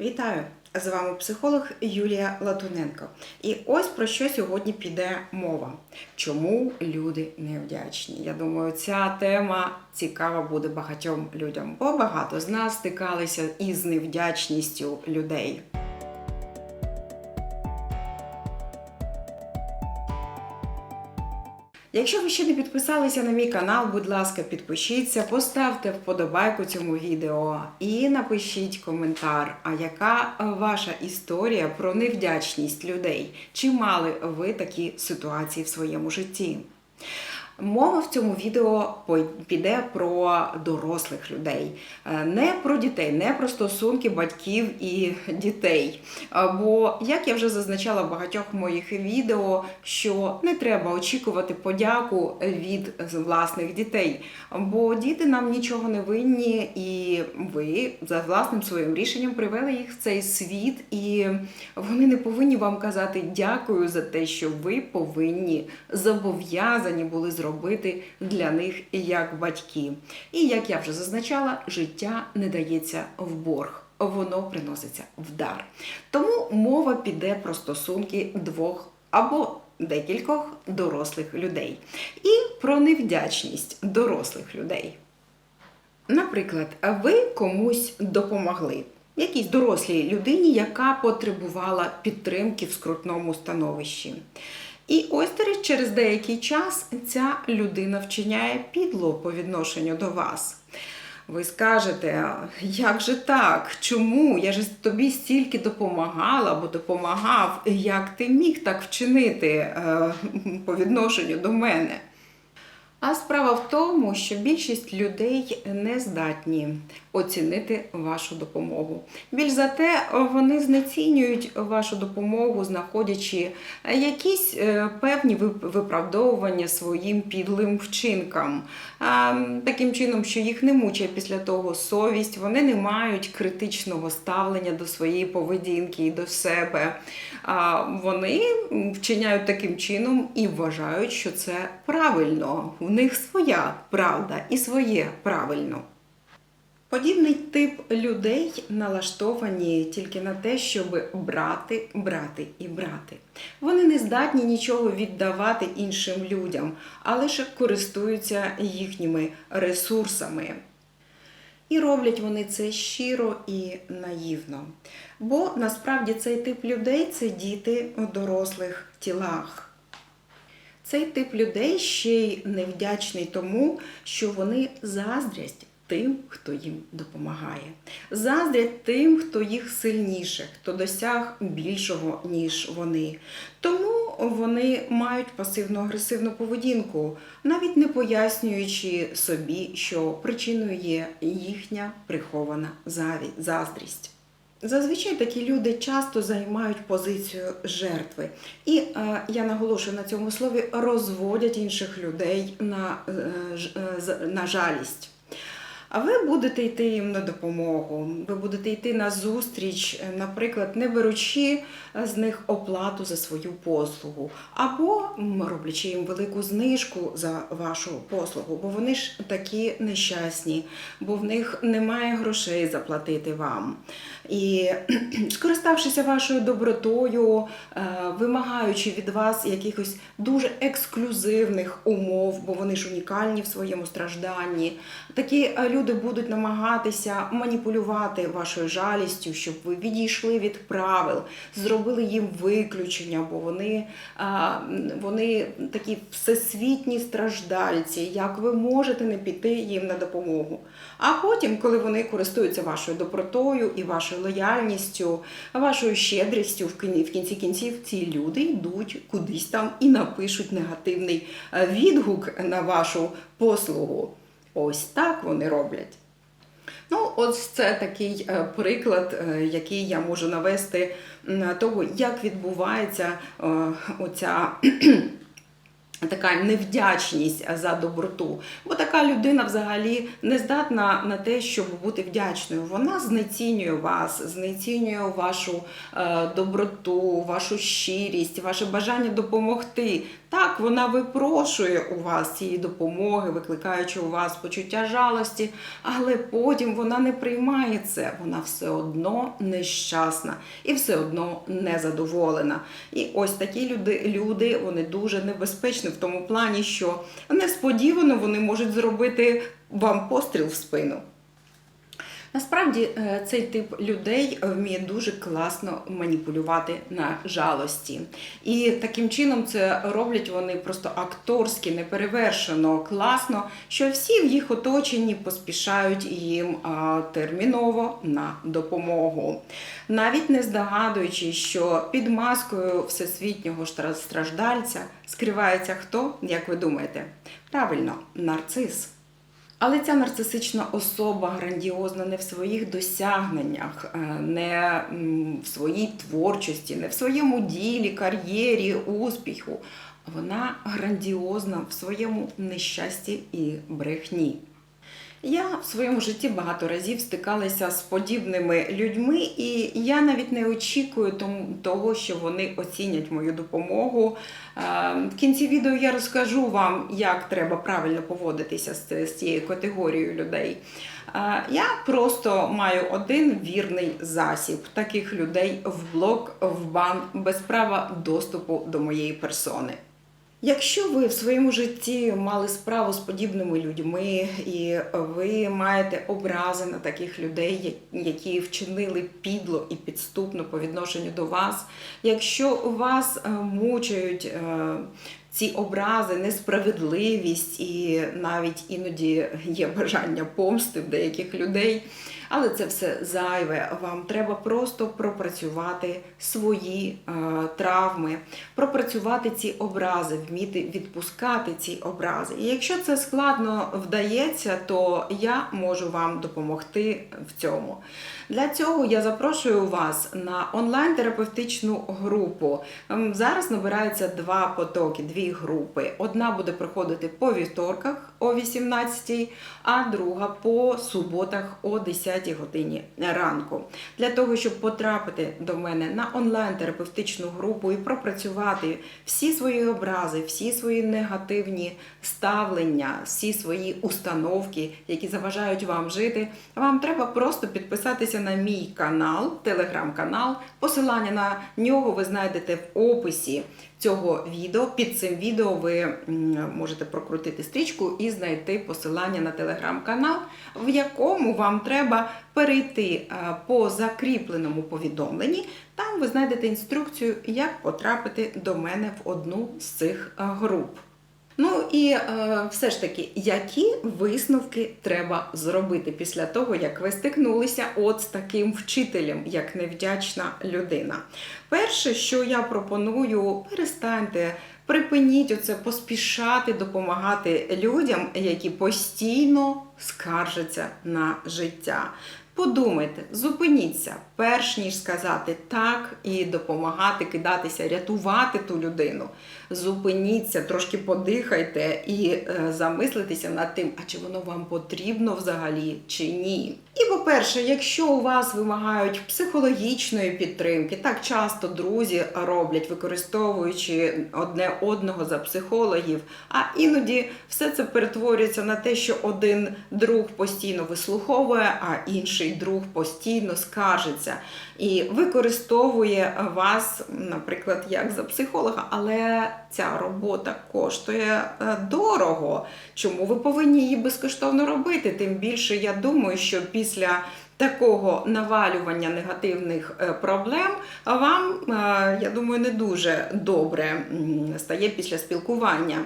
Вітаю! З вами психолог Юлія Латуненко. І ось про що сьогодні піде мова. Чому люди невдячні? Я думаю, ця тема цікава буде багатьом людям, бо багато з нас стикалися із невдячністю людей. Якщо ви ще не підписалися на мій канал, будь ласка, підпишіться, поставте вподобайку цьому відео і напишіть коментар. А яка ваша історія про невдячність людей? Чи мали ви такі ситуації в своєму житті? Мова в цьому відео піде про дорослих людей, Е, не про дітей, не про стосунки батьків і дітей. Бо, як я вже зазначала в багатьох моїх відео, що не треба очікувати подяку від власних дітей, бо діти нам нічого не винні, і ви за власним своїм рішенням привели їх в цей світ, і вони не повинні вам казати дякую за те, що ви повинні зобов'язані були зробити для них як батьки. І як я вже зазначала, життя не дається в борг. Воно приноситься в дар. Тому мова піде про стосунки двох або декількох дорослих людей і про невдячність дорослих людей. Наприклад, ви комусь допомогли. Якійсь дорослій людині, яка потребувала підтримки в скрутному становищі. І ось через деякий час ця людина вчиняє підло по відношенню до вас. Ви скажете, як же так? Чому? Я ж тобі стільки допомагала або допомагав. Як ти міг так вчинити е, по відношенню до мене? А справа в тому, що більшість людей не здатні оцінити вашу допомогу. Більш за те, вони знецінюють вашу допомогу, знаходячи якісь е, певні виправдовування своїм підлим вчинкам. Таким чином, що їх не мучає після того совість, вони не мають критичного ставлення до своєї поведінки і до себе. Вони вчиняють таким чином і вважають, що це правильно. У них своя правда і своє правильно. Подібний тип людей налаштовані тільки на те, щоб брати, брати і брати. Вони не здатні нічого віддавати іншим людям, а лише користуються їхніми ресурсами. І роблять вони це щиро і наївно. Бо насправді цей тип людей це діти у дорослих тілах. Цей тип людей ще й невдячний тому, що вони заздрять тим, хто їм допомагає. Заздрять тим, хто їх сильніше, хто досяг більшого, ніж вони. Тому вони мають пасивно-агресивну поведінку, навіть не пояснюючи собі, що причиною є їхня прихована заздрість. Зазвичай такі люди часто займають позицію жертви, і е, я наголошую на цьому слові розводять інших людей на, е, е, на жалість. А ви будете йти їм на допомогу, ви будете йти на зустріч, е, наприклад, не беручи е, з них оплату за свою послугу, або роблячи їм велику знижку за вашу послугу, бо вони ж такі нещасні, бо в них немає грошей заплатити вам. І скориставшися вашою добротою, е, вимагаючи від вас якихось дуже ексклюзивних умов, бо вони ж унікальні в своєму стражданні, такі е, люди будуть намагатися маніпулювати вашою жалістю, щоб ви відійшли від правил, зробили їм виключення, бо вони, вони такі всесвітні страждальці. Як ви можете не піти їм на допомогу? А потім, коли вони користуються вашою добротою і вашою лояльністю, вашою щедрістю, в кінці кінців ці люди йдуть кудись там і напишуть негативний е, відгук на вашу послугу. Ось так вони роблять. Ну, ось це такий е, приклад, е, який я можу навести того, як відбувається е, оця Така невдячність за доброту, бо така людина взагалі не здатна на те, щоб бути вдячною. Вона знецінює вас, знецінює вашу е, доброту, вашу щирість, ваше бажання допомогти. Так, вона випрошує у вас цієї допомоги, викликаючи у вас почуття жалості, але потім вона не приймає це. Вона все одно нещасна і все одно незадоволена. І ось такі люди, люди вони дуже небезпечні в тому плані, що несподівано вони можуть зробити вам постріл в спину. Насправді е, цей тип людей вміє дуже класно маніпулювати на жалості. І таким чином це роблять вони просто акторськи, неперевершено класно, що всі в їх оточенні поспішають їм терміново на допомогу. Навіть не здогадуючись, що під маскою всесвітнього страждальця скривається хто, як ви думаєте? Правильно, нарцис. Але ця нарцисична особа грандіозна не в своїх досягненнях, е, не в своїй творчості, не в своєму ділі, кар'єрі, успіху. Вона грандіозна в своєму нещасті і брехні. Я в своєму житті багато разів стикалася з подібними людьми, і я навіть не очікую того, що вони оцінять мою допомогу. Е, В кінці відео я розкажу вам, як треба правильно поводитися з цією категорією людей. Е, Я просто маю один вірний засіб таких людей в блок, в бан без права доступу до моєї персони. Якщо ви в своєму житті мали справу з подібними людьми, і ви маєте образи на таких людей, які вчинили підло і підступно по відношенню до вас, якщо вас е, мучають е, ці образи, несправедливість і навіть іноді є бажання помсти в деяких людей. Але це все зайве. Вам треба просто пропрацювати свої е, травми, пропрацювати ці образи, вміти відпускати ці образи. І якщо це складно вдається, то я можу вам допомогти в цьому. Для цього я запрошую вас на онлайн-терапевтичну групу. Ем, Зараз набираються два потоки, дві групи. Одна буде проходити по вівторках о 18, а друга по суботах о 10 годині ранку. Для того, щоб потрапити до мене на онлайн-терапевтичну групу і пропрацювати всі свої образи, всі свої негативні ставлення, всі свої установки, які заважають вам жити, вам треба просто підписатися на мій канал, телеграм-канал. Посилання на нього ви знайдете в описі цього відео. Під цим відео ви можете прокрутити стрічку і знайти посилання на телеграм-канал, в якому вам треба перейти е, по закріпленому повідомленні. Там ви знайдете інструкцію, як потрапити до мене в одну з цих е, груп. Ну і е, все ж таки, які висновки треба зробити після того, як ви стикнулися от з таким вчителем, як невдячна людина? Перше, що я пропоную, перестаньте. Припиніть оце поспішати допомагати людям, які постійно скаржаться на життя. Подумайте, зупиніться, перш ніж сказати так і допомагати, кидатися, рятувати ту людину. Зупиніться, трошки подихайте і е, замислитеся над тим, а чи воно вам потрібно взагалі чи ні. І по-перше, якщо у вас вимагають психологічної підтримки, так часто друзі роблять, використовуючи одне одного за психологів, а іноді все це перетворюється на те, що один друг постійно вислуховує, а інший друг постійно скаржиться і використовує вас, наприклад, як за психолога, але ця робота коштує е, дорого. Чому ви повинні її безкоштовно робити? Тим більше я думаю, що після такого навалювання негативних е, проблем вам, е, я думаю, не дуже добре стає після спілкування.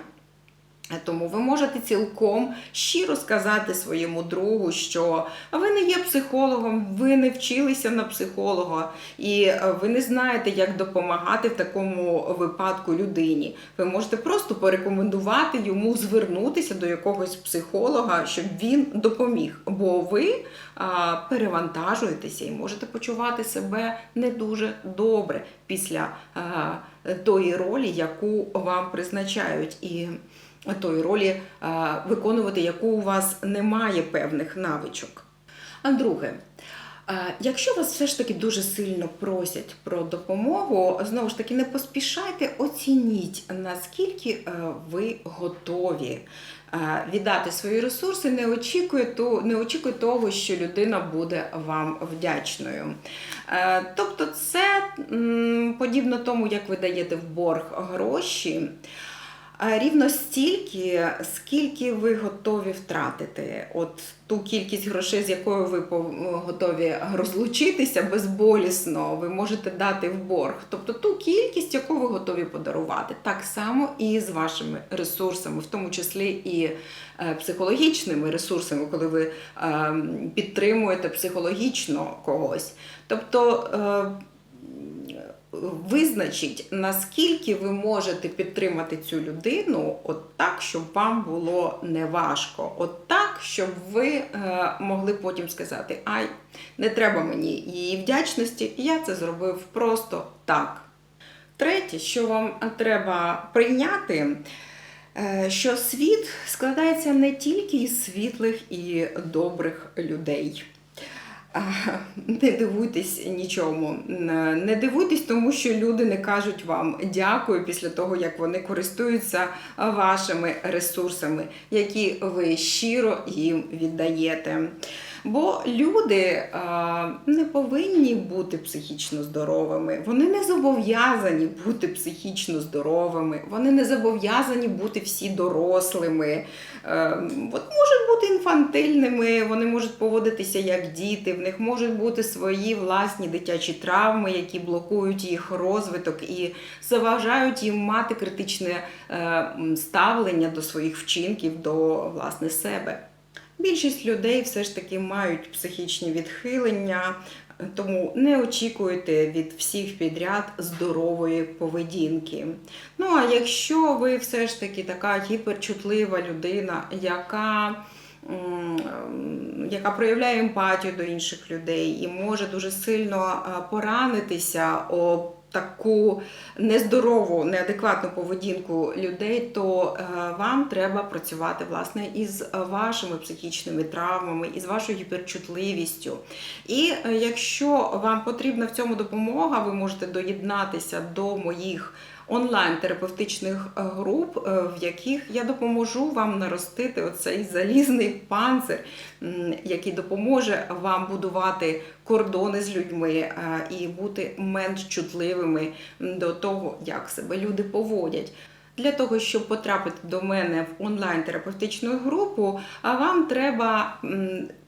Тому ви можете цілком щиро сказати своєму другу, що ви не є психологом, ви не вчилися на психолога, і е, ви не знаєте, як допомагати в такому випадку людині. Ви можете просто порекомендувати йому звернутися до якогось психолога, щоб він допоміг. Бо ви перевантажуєтеся і можете почувати себе не дуже добре після тої ролі, яку вам призначають. І тої ролі, виконувати яку у вас немає певних навичок. А друге, якщо вас все ж таки дуже сильно просять про допомогу, знову ж таки не поспішайте, оцініть, наскільки е, ви готові е, віддати свої ресурси, не очікує, то, не очікує того, що людина буде вам вдячною. Е, Тобто, це подібно тому, як ви даєте в борг гроші. Рівно стільки, скільки ви готові втратити, от ту кількість грошей, з якою ви пов- готові розлучитися безболісно, ви можете дати в борг. Тобто ту кількість, яку ви готові подарувати. Так само і з вашими ресурсами, в тому числі і е, психологічними ресурсами, коли ви е, підтримуєте психологічно когось. Тобто. Визначіть, наскільки ви можете підтримати цю людину, от так, щоб вам було не важко, от так, щоб ви е, могли потім сказати: Ай, не треба мені її вдячності, я це зробив просто так. Третє, що вам треба прийняти, е, що світ складається не тільки із світлих і добрих людей. Не дивуйтесь нічому. Не дивуйтесь, тому що люди не кажуть вам дякую після того, як вони користуються вашими ресурсами, які ви щиро їм віддаєте. Бо люди а, не повинні бути психічно здоровими, вони не зобов'язані бути психічно здоровими, вони не зобов'язані бути всі дорослими. Е, от можуть бути інфантильними, вони можуть поводитися як діти, в них можуть бути свої власні дитячі травми, які блокують їх розвиток і заважають їм мати критичне е, ставлення до своїх вчинків, до власне себе. Більшість людей все ж таки мають психічні відхилення, тому не очікуйте від всіх підряд здорової поведінки. Ну а якщо ви все ж таки така гіперчутлива людина, яка яка проявляє емпатію до інших людей і може дуже сильно поранитися об таку нездорову, неадекватну поведінку людей, то е, вам треба працювати власне із вашими психічними травмами, із вашою гіперчутливістю. І е, якщо вам потрібна в цьому допомога, ви можете доєднатися до моїх онлайн-терапевтичних е, груп, е, в яких я допоможу вам наростити оцей залізний панцир, який допоможе вам будувати кордони з людьми е, і бути менш чутливими до того, як себе люди поводять. Для того, щоб потрапити до мене в онлайн-терапевтичну групу, вам треба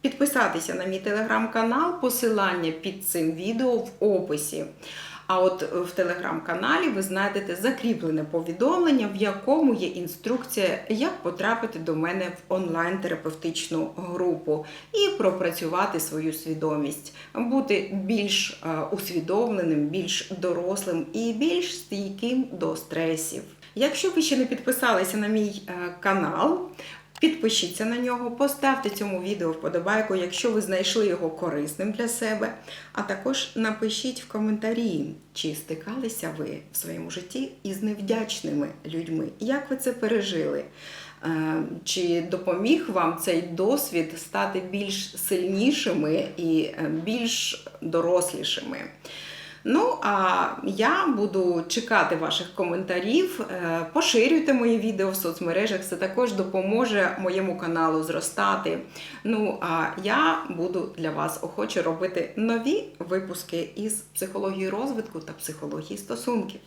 підписатися на мій телеграм-канал, посилання під цим відео в описі. А от в телеграм-каналі ви знайдете закріплене повідомлення, в якому є інструкція, як потрапити до мене в онлайн-терапевтичну групу і пропрацювати свою свідомість, бути більш е, усвідомленим, більш дорослим і більш стійким до стресів. Якщо ви ще не підписалися на мій е, канал, Підпишіться на нього, поставте цьому відео вподобайку, якщо ви знайшли його корисним для себе. А також напишіть в коментарі, чи стикалися ви в своєму житті із невдячними людьми. Як ви це пережили? Е, Чи допоміг вам цей досвід стати більш сильнішими і е, більш дорослішими? Ну, а я буду чекати ваших коментарів. Е, Поширюйте мої відео в соцмережах, це також допоможе моєму каналу зростати. Ну, а я буду для вас охоче робити нові випуски із психології розвитку та психології стосунків.